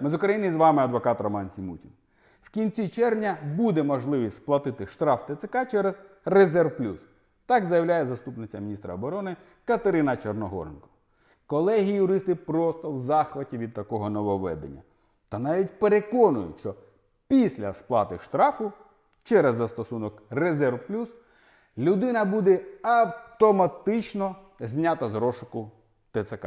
Ми з України з вами адвокат Роман Сімутін. В кінці червня буде можливість сплатити штраф ТЦК через Резерв Плюс. Так заявляє заступниця міністра оборони Катерина Чорногоренко. Колеги юристи просто в захваті від такого нововведення. Та навіть переконують, що після сплати штрафу через застосунок Резерв Плюс людина буде автоматично знята з розшуку ТЦК.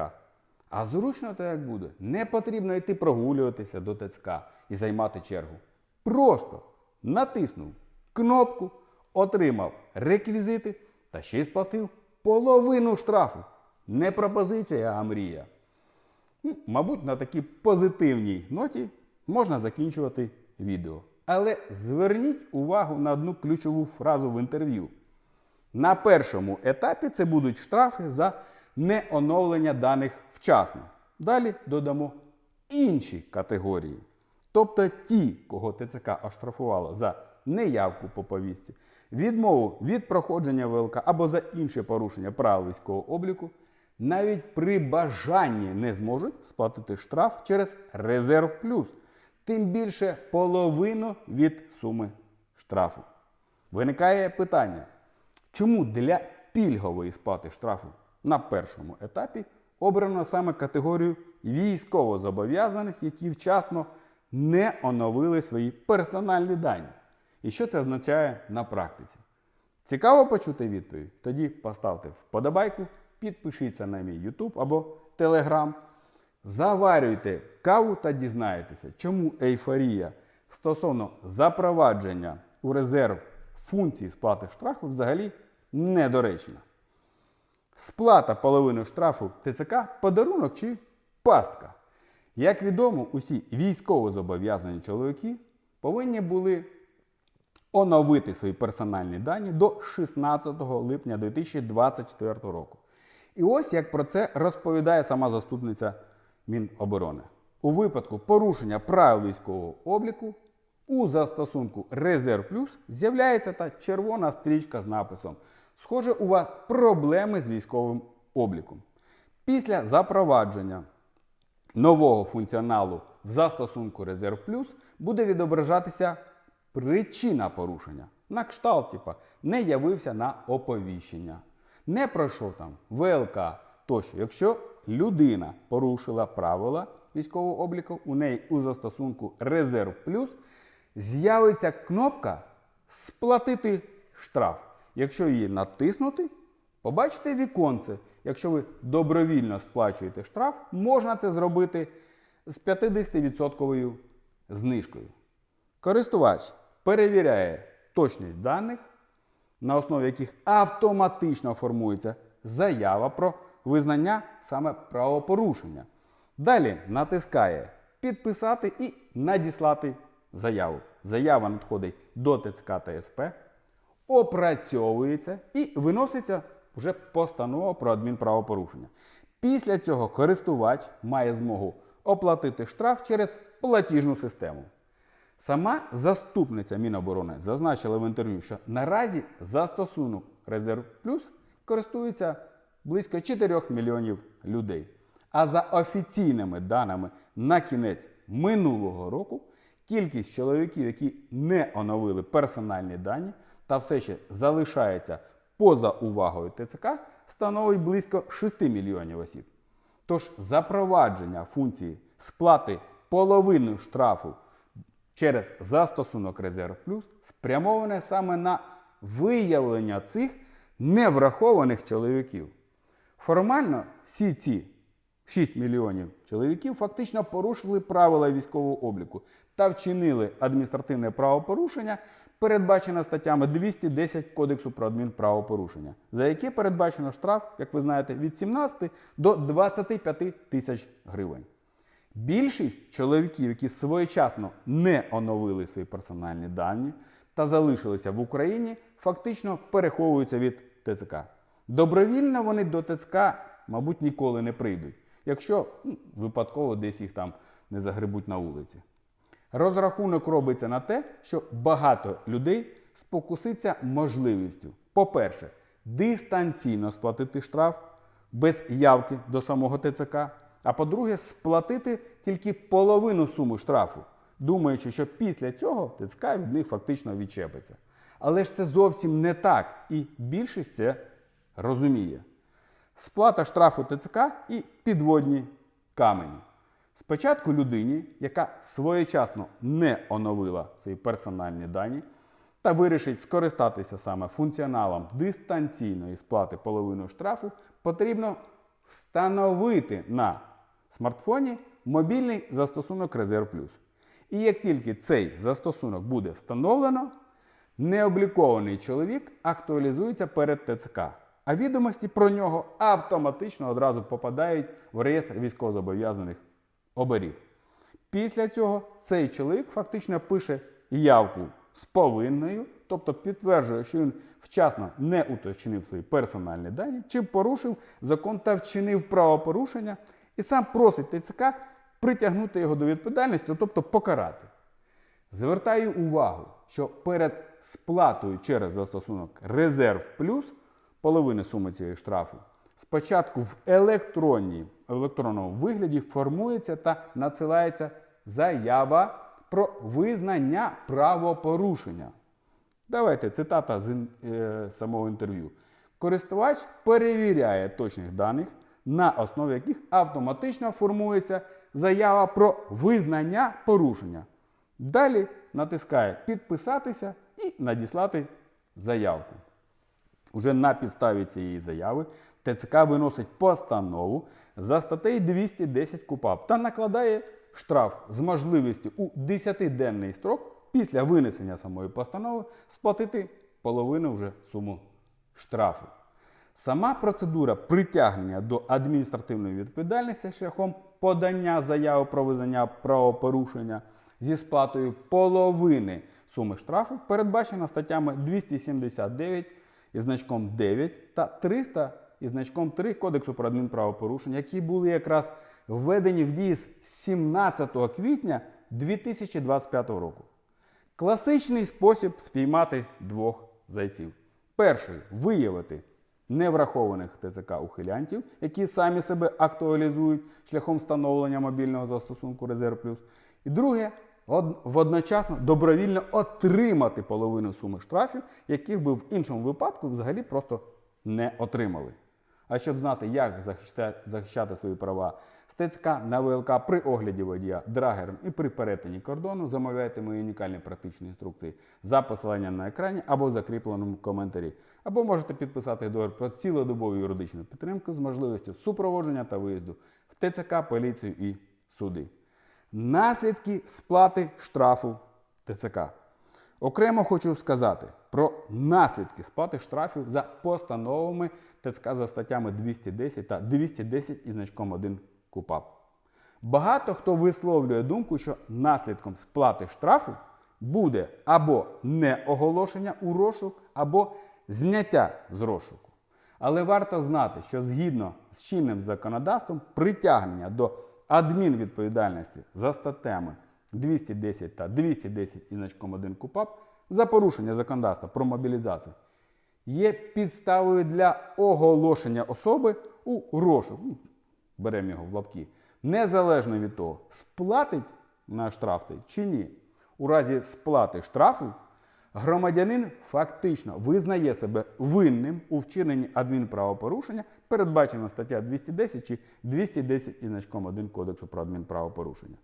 А зручно то як буде. Не потрібно йти прогулюватися до ТЦК і займати чергу. Просто натиснув кнопку, отримав реквізити та ще й сплатив половину штрафу. Не пропозиція, а мрія. Ну, Мабуть, на такій позитивній ноті можна закінчувати відео. Але зверніть увагу на одну ключову фразу в інтерв'ю. На першому етапі це будуть штрафи за неоновлення даних вчасно. Далі додамо інші категорії. Тобто ті, кого ТЦК оштрафувало за неявку по повістці, відмову від проходження ВЛК або за інше порушення правил військового обліку, навіть при бажанні не зможуть сплатити штраф через резерв плюс, тим більше половину від суми штрафу. Виникає питання, чому для пільгової сплати штрафу на першому етапі обрано саме категорію військовозобов'язаних, які вчасно не оновили свої персональні дані? І що це означає на практиці? Цікаво почути відповідь? Тоді поставте вподобайку, підпишіться на мій YouTube або Telegram. Заварюйте каву та дізнаєтеся, чому ейфорія стосовно запровадження у резерв функції сплати штрафу взагалі недоречна. Сплата половини штрафу ТЦК подарунок чи пастка. Як відомо, усі військово-зобов'язані чоловіки повинні були оновити свої персональні дані до 16 липня 2024 року. І ось як про це розповідає сама заступниця Міноборони. У випадку порушення правил військового обліку у застосунку Резерв Плюс з'являється та червона стрічка з написом Схоже, у вас проблеми з військовим обліком. Після запровадження нового функціоналу в застосунку Резерв Плюс буде відображатися причина порушення. На кшталт, типа, не явився на оповіщення, не пройшов там ВЛК тощо. Якщо людина порушила правила військового обліку, у неї у застосунку Резерв Плюс з'явиться кнопка Сплатити штраф. Якщо її натиснути, побачите віконце. Якщо ви добровільно сплачуєте штраф, можна це зробити з 50% знижкою. Користувач перевіряє точність даних, на основі яких автоматично формується заява про визнання саме правопорушення. Далі натискає підписати і надіслати заяву. Заява надходить до ТЦК та СП, опрацьовується і виноситься вже постанова про адмінправопорушення. Після цього користувач має змогу оплатити штраф через платіжну систему. Сама заступниця Міноборони зазначила в інтерв'ю, що наразі застосунок Резерв Плюс користується близько 4 мільйонів людей. А за офіційними даними на кінець минулого року кількість чоловіків, які не оновили персональні дані та все ще залишаються поза увагою ТЦК, становить близько 6 мільйонів осіб. Тож запровадження функції сплати половини штрафу через застосунок Резерв Плюс спрямоване саме на виявлення цих неврахованих чоловіків. Формально всі ці 6 мільйонів чоловіків фактично порушили правила військового обліку та вчинили адміністративне правопорушення, передбачене статтями 210 Кодексу про адмінправопорушення, за яке передбачено штраф, як ви знаєте, від 17 до 25 тисяч гривень. Більшість чоловіків, які своєчасно не оновили свої персональні дані та залишилися в Україні, фактично переховуються від ТЦК. Добровільно вони до ТЦК, мабуть, ніколи не прийдуть, якщо ну, випадково десь їх там не загребуть на вулиці. Розрахунок робиться на те, що багато людей спокуситься можливістю, по-перше, дистанційно сплатити штраф без явки до самого ТЦК. А по-друге, сплатити тільки половину суми штрафу, думаючи, що після цього ТЦК від них фактично відчепиться. Але ж це зовсім не так, і більшість це розуміє. Сплата штрафу ТЦК і підводні камені. Спочатку людині, яка своєчасно не оновила свої персональні дані та вирішить скористатися саме функціоналом дистанційної сплати половини штрафу, потрібно встановити на смартфоні мобільний застосунок Резерв Плюс. І як тільки цей застосунок буде встановлено, необлікований чоловік актуалізується перед ТЦК, а відомості про нього автоматично одразу попадають в реєстр військовозобов'язаних оберіг. Після цього цей чоловік фактично пише явку з повинною, тобто підтверджує, що він вчасно не уточнив свої персональні дані, чи порушив закон та вчинив правопорушення, і сам просить ТЦК притягнути його до відповідальності, тобто покарати. Звертаю увагу, що перед сплатою через застосунок Резерв Плюс половини суми цієї штрафу спочатку в електронній, електронному вигляді формується та надсилається заява про визнання правопорушення. Давайте цитата з е, самого інтерв'ю. Користувач перевіряє точних даних, на основі яких автоматично формується заява про визнання порушення. Далі натискає підписатися і надіслати заявку. Уже на підставі цієї заяви ТЦК виносить постанову за статтею 210 КУПАП та накладає штраф з можливістю у 10-денний строк після винесення самої постанови сплатити половину вже суму штрафу. Сама процедура притягнення до адміністративної відповідальності шляхом подання заяви про визнання правопорушення зі сплатою половини суми штрафу передбачена статтями 279 із значком 9 та 300 із значком 3 Кодексу про адмінправопорушення, які були якраз введені в дії з 17 квітня 2025 року. Класичний спосіб спіймати двох зайців. Перший виявити неврахованих ТЦК ухилянтів, які самі себе актуалізують шляхом встановлення мобільного застосунку Резерв Плюс. І друге, од- водночасно добровільно отримати половину суми штрафів, яких би в іншому випадку взагалі просто не отримали. А щоб знати, як захищати, свої права ТЦК на ВЛК при огляді водія драгером і при перетині кордону, замовляйте мої унікальні практичні інструкції за посиланням на екрані або в закріпленому коментарі. Або можете підписати договір про цілодобову юридичну підтримку з можливістю супроводження та виїзду в ТЦК, поліцію і суди. Наслідки сплати штрафу ТЦК. Окремо хочу сказати про наслідки сплати штрафів за постановами ТЦК за статтями 210 та 210 із значком 1 КУПАП. Багато хто висловлює думку, що наслідком сплати штрафу буде або неоголошення у розшук, або зняття з розшуку. Але варто знати, що згідно з чинним законодавством притягнення до адмінвідповідальності за статтями 210 та 210 із значком 1 КУПАП за порушення законодавства про мобілізацію є підставою для оголошення особи у розшук. Ну, Беремо його в лапки. Незалежно від того, сплатить на штраф цей чи ні. У разі сплати штрафу громадянин фактично визнає себе винним у вчиненні адмінправопорушення, передбачена стаття 210 чи 210 із значком 1 Кодексу про адмінправопорушення.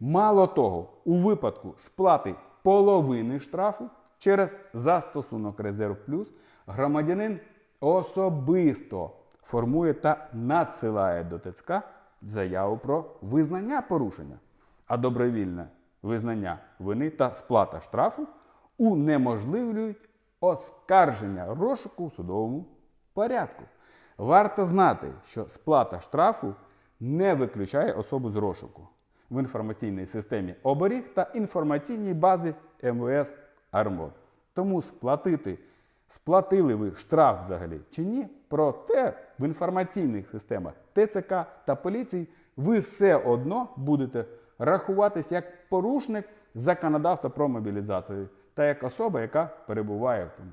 Мало того, у випадку сплати половини штрафу через застосунок Резерв Плюс громадянин особисто формує та надсилає до ТЦК заяву про визнання порушення, а добровільне визнання вини та сплата штрафу унеможливлюють оскарження розшуку у судовому порядку. Варто знати, що сплата штрафу не виключає особу з розшуку в інформаційній системі оберіг та інформаційній базі МВС Армор. Тому сплатити, сплатили ви штраф взагалі чи ні, проте в інформаційних системах ТЦК та поліції ви все одно будете рахуватись як порушник законодавства про мобілізацію та як особа, яка перебуває в тому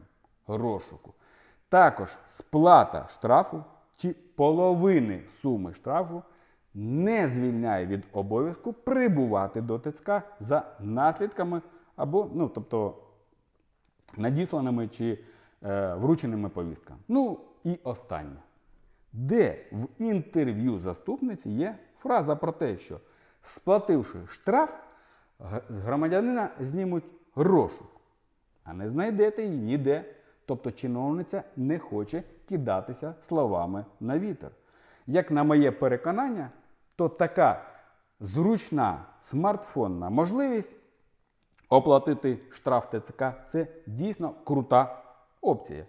розшуку. Також сплата штрафу чи половини суми штрафу не звільняє від обов'язку прибувати до ТЦК за наслідками або, ну, тобто, надісланими чи е, врученими повістками. Ну і останнє. Де в інтерв'ю заступниці є фраза про те, що сплативши штраф, з громадянина знімуть розшук, а не знайдете її ніде. Тобто чиновниця не хоче кидатися словами на вітер. Як на моє переконання, то така зручна смартфонна можливість оплатити штраф ТЦК це дійсно крута опція.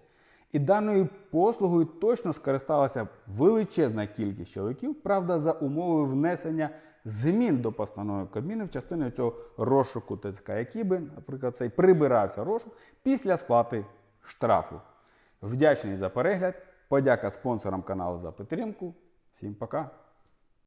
І даною послугою точно скористалася величезна кількість чоловіків, правда, за умови внесення змін до постанови Кабміну в частину цього розшуку ТЦК, який би, наприклад, цей прибирався розшук після сплати штрафу. Вдячний за перегляд. Подяка спонсорам каналу за підтримку. Всім пока.